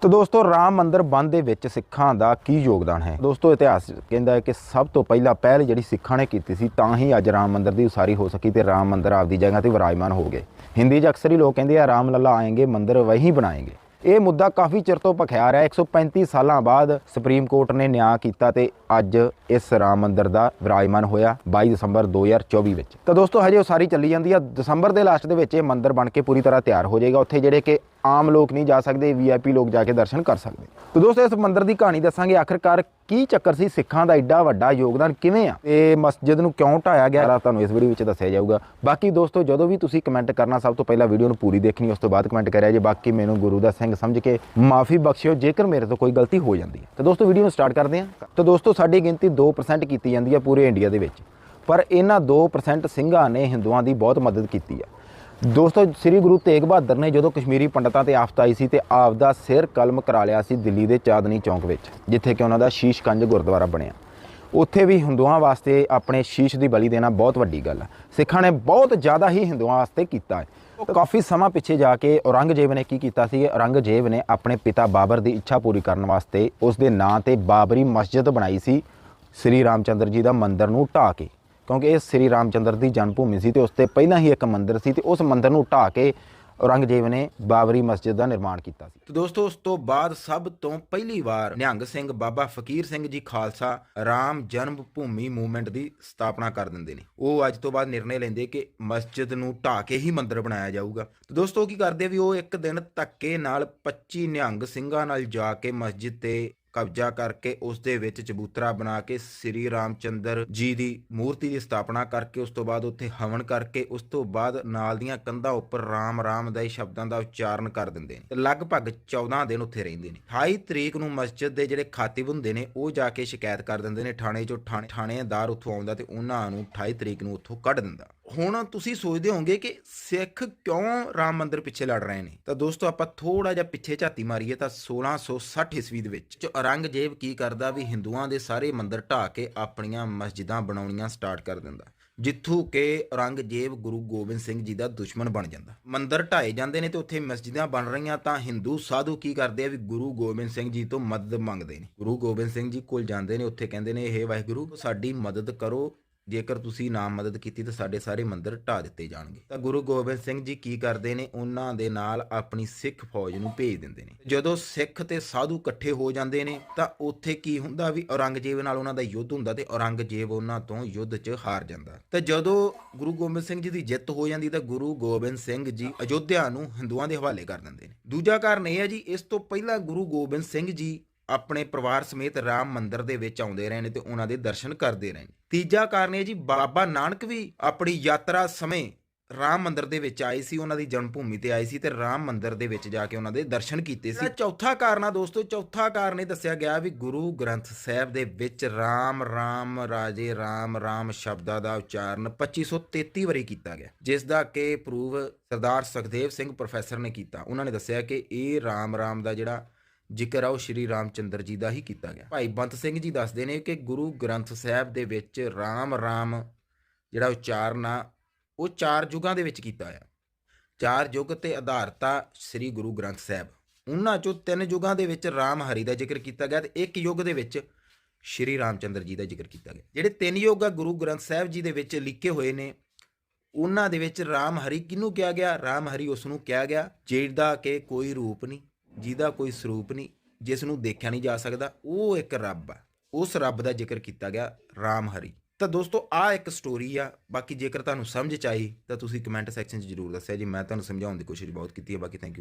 ਤਾਂ ਦੋਸਤੋ, ਰਾਮ ਮੰਦਿਰ ਬੰਦ ਦੇ ਵਿੱਚ ਸਿੱਖਾਂ ਦਾ ਕੀ ਯੋਗਦਾਨ ਹੈ? ਦੋਸਤੋ, ਇਤਿਹਾਸ ਕਹਿੰਦਾ ਹੈ ਕਿ ਸਭ ਤੋਂ ਪਹਿਲਾਂ ਪਹਿਲ ਜਿਹੜੀ ਸਿੱਖਾਂ ਨੇ ਕੀਤੀ ਸੀ, ਤਾਂ ਹੀ ਅੱਜ ਰਾਮ ਮੰਦਿਰ ਦੀ ਉਸਾਰੀ ਹੋ ਸਕੀ ਤੇ ਰਾਮ ਮੰਦਿਰ ਆਪਦੀ ਜਗ੍ਹਾ ਤੇ ਵਿਰਾਜਮਾਨ ਹੋ ਗਏ। ਹਿੰਦੀ 'ਚ ਅਕਸਰ ਹੀ ਲੋਕ ਕਹਿੰਦੇ ਆ, ਰਾਮ ਲੱਲਾ ਆਏਂਗੇ, ਮੰਦਿਰ ਵਹੀਂ ਬਣਾਏਂਗੇ। ਇਹ ਮੁੱਦਾ ਕਾਫੀ ਚਿਰ ਤੋਂ ਭਖਿਆ ਰਿਹਾ। 135 ਸਾਲਾਂ ਬਾਅਦ ਸੁਪਰੀਮ ਕੋਰਟ ਨੇ ਨਿਆਂ ਕੀਤਾ ਤੇ ਅੱਜ ਇਸ ਰਾਮ ਮੰਦਿਰ ਦਾ ਵਿਰਾਜਮਾਨ ਹੋਇਆ 22 ਦਸੰਬਰ 2024 ਵਿੱਚ। ਤਾਂ ਦੋਸਤੋ, ਹਜੇ ਉਹ ਸਾਰੀ ਚੱਲੀ ਜਾਂਦੀ ਆ। ਦਸੰਬਰ ਦੇ ਲਾਸਟ ਦੇ ਵਿੱਚ ਇਹ ਮੰਦਿਰ ਬਣ ਕੇ ਪੂਰੀ ਤਰ੍ਹਾਂ ਤਿਆਰ ਹੋ ਜਾਏਗਾ। ਉੱਥੇ ਜਿਹੜੇ ਕਿ ਆਮ ਲੋਕ ਨਹੀਂ ਜਾ ਸਕਦੇ ਵੀਆਈਪੀ ਲੋਕ ਜਾ ਕੇ ਦਰਸ਼ਨ ਕਰ ਸਕਦੇ। ਤਾਂ ਦੋਸਤੋ, ਇਸ ਮੰਦਿਰ ਦੀ ਕਹਾਣੀ ਦੱਸਾਂਗੇ ਆਖਿਰਕਾਰ ਕੀ ਚੱਕਰ ਸੀ, ਸਿੱਖਾਂ ਦਾ ਐਡਾ ਵੱਡਾ ਯੋਗਦਾਨ ਕਿਵੇਂ ਆ? ਤੇ ਮਸਜਿਦ ਨੂੰ ਕਿਉਂ ਢਾਇਆ ਗਿਆ? ਸਾਰਾ ਤੁਹਾਨੂੰ ਇਸ ਵੀਡੀਓ ਵਿੱਚ ਦੱਸਿਆ ਜਾਊਗਾ। ਬਾਕੀ ਦੋਸਤੋ, ਜਦੋਂ ਵੀ ਤੁਸੀਂ ਕਮੈਂਟ ਕਰਨਾ, ਸਭ ਤੋਂ ਪਹਿਲਾਂ ਵੀਡੀਓ ਨੂੰ ਪੂਰੀ ਦੇਖਣੀ, ਉਸ ਤੋਂ ਬਾਅਦ ਕਮੈਂਟ ਕਰਿਆ ਜੇ ਬਾਕੀ ਮੈਨੂੰ ਗੁਰੂ ਦਾ ਸਿੰਘ ਸਮਝ ਕੇ ਮਾਫੀ ਬਖਸ਼ਿਓ, ਜੇਕਰ ਮੇਰੇ ਤੋਂ ਕੋਈ ਗਲਤੀ ਹੋ ਜਾਂਦੀ ਹੈ। ਤਾਂ ਦੋਸਤੋ, ਵੀਡੀਓ ਨੂੰ ਸਟਾਰਟ ਕਰਦੇ ਹਾਂ। ਤਾਂ ਦੋਸਤੋ, ਸਾਡੀ ਗਿਣਤੀ 2% ਕੀਤੀ ਜਾਂਦੀ ਹੈ ਪੂਰੇ ਇੰਡੀਆ ਦੇ ਵਿੱਚ। ਪਰ ਇਹਨਾਂ 2% ਸਿੰਘਾਂ ਨੇ ਹਿੰਦੂਆਂ ਦੀ ਬਹੁਤ ਮਦਦ ਕੀਤੀ ਹੈ ਦੋਸਤੋ, ਸ੍ਰੀ ਗੁਰੂ ਤੇਗ ਬਹਾਦਰ ਨੇ ਜਦੋਂ ਕਸ਼ਮੀਰੀ ਪੰਡਤਾਂ ਤੇ ਆਫਤ ਆਈ ਸੀ ਤੇ ਆਪ ਦਾ ਸਿਰ ਕਲਮ ਕਰਾ ਲਿਆ ਸੀ ਦਿੱਲੀ ਦੇ ਚਾਂਦਨੀ ਚੌਂਕ ਵਿੱਚ, ਜਿੱਥੇ ਕਿ ਉਹਨਾਂ ਦਾ ਸ਼ੀਸ਼ ਕੰਜ ਗੁਰਦੁਆਰਾ ਬਣਿਆ। ਉੱਥੇ ਵੀ ਹਿੰਦੂਆਂ ਵਾਸਤੇ ਆਪਣੇ ਸ਼ੀਸ਼ ਦੀ ਬਲੀ ਦੇਣਾ ਬਹੁਤ ਵੱਡੀ ਗੱਲ ਹੈ ਸਿੱਖਾਂ ਨੇ ਬਹੁਤ ਜ਼ਿਆਦਾ ਹੀ ਹਿੰਦੂਆਂ ਵਾਸਤੇ ਕੀਤਾ ਹੈ। ਕਾਫੀ ਸਮਾਂ ਪਿੱਛੇ ਜਾ ਕੇ ਔਰੰਗਜ਼ੇਬ ਨੇ ਕੀ ਕੀਤਾ ਸੀ, ਔਰੰਗਜ਼ੇਬ ਨੇ ਆਪਣੇ ਪਿਤਾ ਬਾਬਰ ਦੀ ਇੱਛਾ ਪੂਰੀ ਕਰਨ ਵਾਸਤੇ ਉਸ ਦੇ ਨਾਂ ਤੇ ਬਾਬਰੀ ਮਸਜਿਦ ਬਣਾਈ ਸੀ। ਸ੍ਰੀ ਰਾਮਚੰਦਰ ਜੀ ਦਾ ਮੰਦਿਰ ਨੂੰ ਢਾਹ ਕੇ, ਕਿਉਂਕਿ ਇਹ ਸ੍ਰੀ ਰਾਮਚੰਦਰ ਦੀ ਜਨਮ ਭੂਮੀ ਸੀ ਤੇ ਉਸ ਤੇ ਪਹਿਲਾਂ ਹੀ ਇੱਕ ਮੰਦਿਰ ਸੀ ਤੇ ਉਸ ਮੰਦਿਰ ਨੂੰ ਢਾਹ ਕੇ ਔਰੰਗਜ਼ੇਬ ਨੇ ਬਾਬਰੀ ਮਸਜਿਦ ਦਾ ਨਿਰਮਾਣ ਕੀਤਾ ਸੀ। ਤੇ ਦੋਸਤੋ, ਉਸ ਤੋਂ ਬਾਅਦ ਸਭ ਤੋਂ ਪਹਿਲੀ ਵਾਰ ਨਿਹੰਗ ਸਿੰਘ ਬਾਬਾ ਫਕੀਰ ਸਿੰਘ ਜੀ ਖਾਲਸਾ ਰਾਮ ਜਨਮ ਭੂਮੀ ਮੂਵਮੈਂਟ ਦੀ ਸਥਾਪਨਾ ਕਰ ਦਿੰਦੇ ਨੇ। ਉਹ ਅੱਜ ਤੋਂ ਬਾਅਦ ਨਿਰਣੇ ਲੈਂਦੇ ਕਿ ਮਸਜਿਦ ਨੂੰ ਢਾਹ ਕੇ ਹੀ ਮੰਦਿਰ ਬਣਾਇਆ ਜਾਊਗਾ। ਤੇ ਦੋਸਤੋ ਕੀ ਕਰਦੇ ਵੀ ਉਹ ਇੱਕ ਦਿਨ ਧੱਕੇ ਨਾਲ 25 ਨਿਹੰਗ ਸਿੰਘਾਂ ਨਾਲ ਜਾ ਕੇ ਮਸਜਿਦ ਤੇ ਕਬਜ਼ਾ ਕਰਕੇ ਉਸ ਦੇ ਵਿੱਚ ਚਬੂਤਰਾ ਬਣਾ ਕੇ ਸ੍ਰੀ ਰਾਮਚੰਦਰ ਜੀ ਦੀ ਮੂਰਤੀ ਦੀ ਸਥਾਪਨਾ ਕਰਕੇ ਉਸ ਤੋਂ ਬਾਅਦ ਉੱਥੇ ਹਵਨ ਕਰਕੇ ਉਸ ਤੋਂ ਬਾਅਦ ਨਾਲ ਦੀਆਂ ਕੰਧਾਂ ਉੱਪਰ ਰਾਮ ਰਾਮ ਦਾ ਸ਼ਬਦਾਂ ਦਾ ਉਚਾਰਨ ਕਰ ਦਿੰਦੇ ਨੇ। ਤੇ ਲਗਭਗ 14 ਦਿਨ ਉੱਥੇ ਰਹਿੰਦੇ ਨੇ। 28 ਤਰੀਕ ਨੂੰ ਮਸਜਿਦ ਦੇ ਜਿਹੜੇ ਖਾਤਿਬ ਹੁੰਦੇ ਨੇ, ਉਹ ਜਾ ਕੇ ਸ਼ਿਕਾਇਤ ਕਰ ਦਿੰਦੇ ਨੇ, ਥਾਣੇ ਚੋਂ ਥਾਣੇ ਥਾਣੇਦਾਰ ਉੱਥੋਂ ਆਉਂਦਾ ਤੇ ਉਹਨਾਂ ਨੂੰ 28 ਤਰੀਕ ਨੂੰ ਉੱਥੋਂ ਕੱਢ ਦਿੰਦਾ। ਹੁਣ ਤੁਸੀਂ ਸੋਚਦੇ ਹੋਵੋਗੇ ਕਿ ਸਿੱਖ ਕਿਉਂ ਰਾਮ ਮੰਦਿਰ ਪਿੱਛੇ ਲੜ ਰਹੇ ਨੇ? ਤਾਂ ਦੋਸਤੋ, ਆਪਾਂ ਥੋੜਾ ਜਿਹਾ ਪਿੱਛੇ ਝਾਤੀ ਮਾਰੀਏ ਤਾਂ 1660 ਈਸਵੀ ਦੇ ਵਿੱਚ ਚ ਔਰੰਗਜ਼ੇਬ ਕੀ ਕਰਦਾ ਵੀ ਹਿੰਦੂਆਂ ਦੇ ਸਾਰੇ ਮੰਦਿਰ ਢਾਹ ਕੇ ਆਪਣੀਆਂ ਮਸਜਿਦਾਂ ਬਣਾਉਣੀਆਂ ਸਟਾਰਟ ਕਰ ਦਿੰਦਾ। ਜਿੱਥੋਂ ਕਿ ਔਰੰਗਜ਼ੇਬ ਗੁਰੂ ਗੋਬਿੰਦ ਸਿੰਘ ਜੀ ਦਾ ਦੁਸ਼ਮਣ ਬਣ ਜਾਂਦਾ। ਮੰਦਿਰ ਢਾਏ ਜਾਂਦੇ ਨੇ ਤੇ ਉੱਥੇ ਮਸਜਿਦਾਂ ਬਣ ਰਹੀਆਂ ਤਾਂ ਹਿੰਦੂ ਸਾਧੂ ਕੀ ਕਰਦੇ ਆ ਵੀ ਗੁਰੂ ਗੋਬਿੰਦ ਸਿੰਘ ਜੀ ਤੋਂ ਮਦਦ ਮੰਗਦੇ ਨੇ। ਗੁਰੂ ਗੋਬਿੰਦ ਸਿੰਘ ਜੀ ਕੋਲ ਜਾਂਦੇ ਨੇ, ਉੱਥੇ ਕਹਿੰਦੇ ਨੇ ਇਹ ਵਾਹਿਗੁਰੂ, ਸਾਡੀ ਮਦਦ ਕਰੋ ਜੇਕਰ ਤੁਸੀਂ ਨਾ ਮਦਦ ਕੀਤੀ ਤਾਂ ਸਾਡੇ ਸਾਰੇ ਮੰਦਿਰ ਢਾ ਦਿੱਤੇ ਜਾਣਗੇ। ਤਾਂ ਗੁਰੂ ਗੋਬਿੰਦ ਸਿੰਘ ਜੀ ਕੀ ਕਰਦੇ ਨੇ? ਉਹਨਾਂ ਦੇ ਨਾਲ ਆਪਣੀ ਸਿੱਖ ਫੌਜ ਨੂੰ ਭੇਜ ਦਿੰਦੇ ਨੇ। ਜਦੋਂ ਸਿੱਖ ਤੇ ਸਾਧੂ ਇਕੱਠੇ ਹੋ ਜਾਂਦੇ ਨੇ, ਤਾਂ ਉੱਥੇ ਕੀ ਹੁੰਦਾ ਵੀ ਔਰੰਗਜ਼ੇਬ ਨਾਲ ਉਹਨਾਂ ਦਾ ਯੁੱਧ ਹੁੰਦਾ ਤੇ ਔਰੰਗਜ਼ੇਬ ਉਹਨਾਂ ਤੋਂ ਯੁੱਧ 'ਚ ਹਾਰ ਜਾਂਦਾ। ਤੇ ਜਦੋਂ ਗੁਰੂ ਗੋਬਿੰਦ ਸਿੰਘ ਜੀ ਦੀ ਜਿੱਤ ਹੋ ਜਾਂਦੀ, ਤਾਂ ਗੁਰੂ ਗੋਬਿੰਦ ਸਿੰਘ ਜੀ ਅਯੋਧਿਆ ਨੂੰ ਹਿੰਦੂਆਂ ਦੇ ਹਵਾਲੇ ਕਰ ਦਿੰਦੇ ਨੇ। ਦੂਜਾ ਕਾਰਨ ਇਹ ਹੈ ਜੀ, ਇਸ ਤੋਂ ਪਹਿਲਾਂ ਗੁਰੂ ਗੋਬਿੰਦ ਸਿੰਘ ਜੀ ਆਪਣੇ ਪਰਿਵਾਰ ਸਮੇਤ ਰਾਮ ਮੰਦਿਰ ਦੇ ਵਿੱਚ ਆਉਂਦੇ ਰਹੇ ਨੇ ਤੇ ਉਹਨਾਂ ਦੇ ਦਰਸ਼ਨ ਕਰਦੇ ਰਹੇ ਨੇ। ਤੀਜਾ ਕਾਰਨ ਇਹ ਜੀ ਬਾਬਾ ਨਾਨਕ ਵੀ ਆਪਣੀ ਯਾਤਰਾ ਸਮੇਂ ਰਾਮ ਮੰਦਿਰ ਦੇ ਵਿੱਚ ਆਏ ਸੀ ਉਹਨਾਂ ਦੀ ਜਨਮ ਭੂਮੀ ਤੇ ਆਏ ਸੀ ਤੇ ਰਾਮ ਮੰਦਿਰ ਦੇ ਵਿੱਚ ਜਾ ਕੇ ਉਹਨਾਂ ਦੇ ਦਰਸ਼ਨ ਕੀਤੇ ਸੀ। ਚੌਥਾ ਕਾਰਨ ਆ ਦੋਸਤੋ ਚੌਥਾ ਕਾਰਨ ਇਹ ਦੱਸਿਆ ਗਿਆ ਵੀ ਗੁਰੂ ਗ੍ਰੰਥ ਸਾਹਿਬ ਦੇ ਵਿੱਚ ਰਾਮ ਰਾਮ ਰਾਜੇ ਰਾਮ ਰਾਮ ਸ਼ਬਦਾਂ ਦਾ ਉਚਾਰਨ 2533 ਵਾਰੀ ਕੀਤਾ ਗਿਆ ਜਿਸ ਦਾ ਕਿ ਪ੍ਰੂਵ ਸਰਦਾਰ ਸੁਖਦੇਵ ਸਿੰਘ ਪ੍ਰੋਫੈਸਰ ਨੇ ਕੀਤਾ। ਉਹਨਾਂ ਨੇ ਦੱਸਿਆ ਕਿ ਇਹ ਰਾਮ ਰਾਮ ਦਾ ਜਿਹੜਾ ਜ਼ਿਕਰ ਆ, ਉਹ ਸ਼੍ਰੀ ਰਾਮਚੰਦਰ ਜੀ ਦਾ ਹੀ ਕੀਤਾ ਗਿਆ। ਭਾਈ ਬੰਤ ਸਿੰਘ ਜੀ ਦੱਸਦੇ ਨੇ ਕਿ ਗੁਰੂ ਗ੍ਰੰਥ ਸਾਹਿਬ ਦੇ ਵਿੱਚ ਰਾਮ ਰਾਮ ਜਿਹੜਾ ਉਚਾਰਨ ਆ ਉਹ ਚਾਰ ਯੁਗਾਂ ਦੇ ਵਿੱਚ ਕੀਤਾ ਆ ਚਾਰ ਯੁੱਗ ਤੇ ਆਧਾਰਿਤ ਆ ਸ੍ਰੀ ਗੁਰੂ ਗ੍ਰੰਥ ਸਾਹਿਬ। ਉਹਨਾਂ ਚੋਂ ਤਿੰਨ ਯੁਗਾਂ ਦੇ ਵਿੱਚ ਰਾਮ ਹਰੀ ਦਾ ਜ਼ਿਕਰ ਕੀਤਾ ਗਿਆ ਤੇ ਇੱਕ ਯੁੱਗ ਦੇ ਵਿੱਚ ਸ਼੍ਰੀ ਰਾਮਚੰਦਰ ਜੀ ਦਾ ਜ਼ਿਕਰ ਕੀਤਾ ਗਿਆ। ਜਿਹੜੇ ਤਿੰਨ ਯੁੱਗ ਆ, ਗੁਰੂ ਗ੍ਰੰਥ ਸਾਹਿਬ ਜੀ ਦੇ ਵਿੱਚ ਲਿਖੇ ਹੋਏ ਨੇ, ਉਹਨਾਂ ਦੇ ਵਿੱਚ ਰਾਮ ਹਰੀ ਕਿਹਨੂੰ ਕਿਹਾ ਗਿਆ? ਰਾਮ ਹਰੀ ਉਸ ਨੂੰ ਕਿਹਾ ਗਿਆ ਜਿਹਦਾ ਕਿ ਕੋਈ ਰੂਪ ਨਹੀਂ। ਜਿਹਦਾ ਕੋਈ ਸਰੂਪ ਨਹੀਂ, ਜਿਸ ਨੂੰ ਦੇਖਿਆ ਨਹੀਂ ਜਾ ਸਕਦਾ, ਉਹ ਇੱਕ ਰੱਬ ਆ। ਉਸ ਰੱਬ ਦਾ ਜ਼ਿਕਰ ਕੀਤਾ ਗਿਆ ਰਾਮ ਹਰੀ। ਤਾਂ ਦੋਸਤੋ ਆ ਇੱਕ ਸਟੋਰੀ ਆ। ਬਾਕੀ ਜੇਕਰ ਤੁਹਾਨੂੰ ਸਮਝ ਚ ਆਈ, ਤਾਂ ਤੁਸੀਂ ਕਮੈਂਟ ਸੈਕਸ਼ਨ 'ਚ ਜਰੂਰ ਦੱਸਿਆ ਜੀ। ਮੈਂ ਤੁਹਾਨੂੰ ਸਮਝਾਉਣ ਦੀ ਕੋਸ਼ਿਸ਼ ਬਹੁਤ ਕੀਤੀ ਹੈ। ਬਾਕੀ ਥੈਂਕ ਯੂ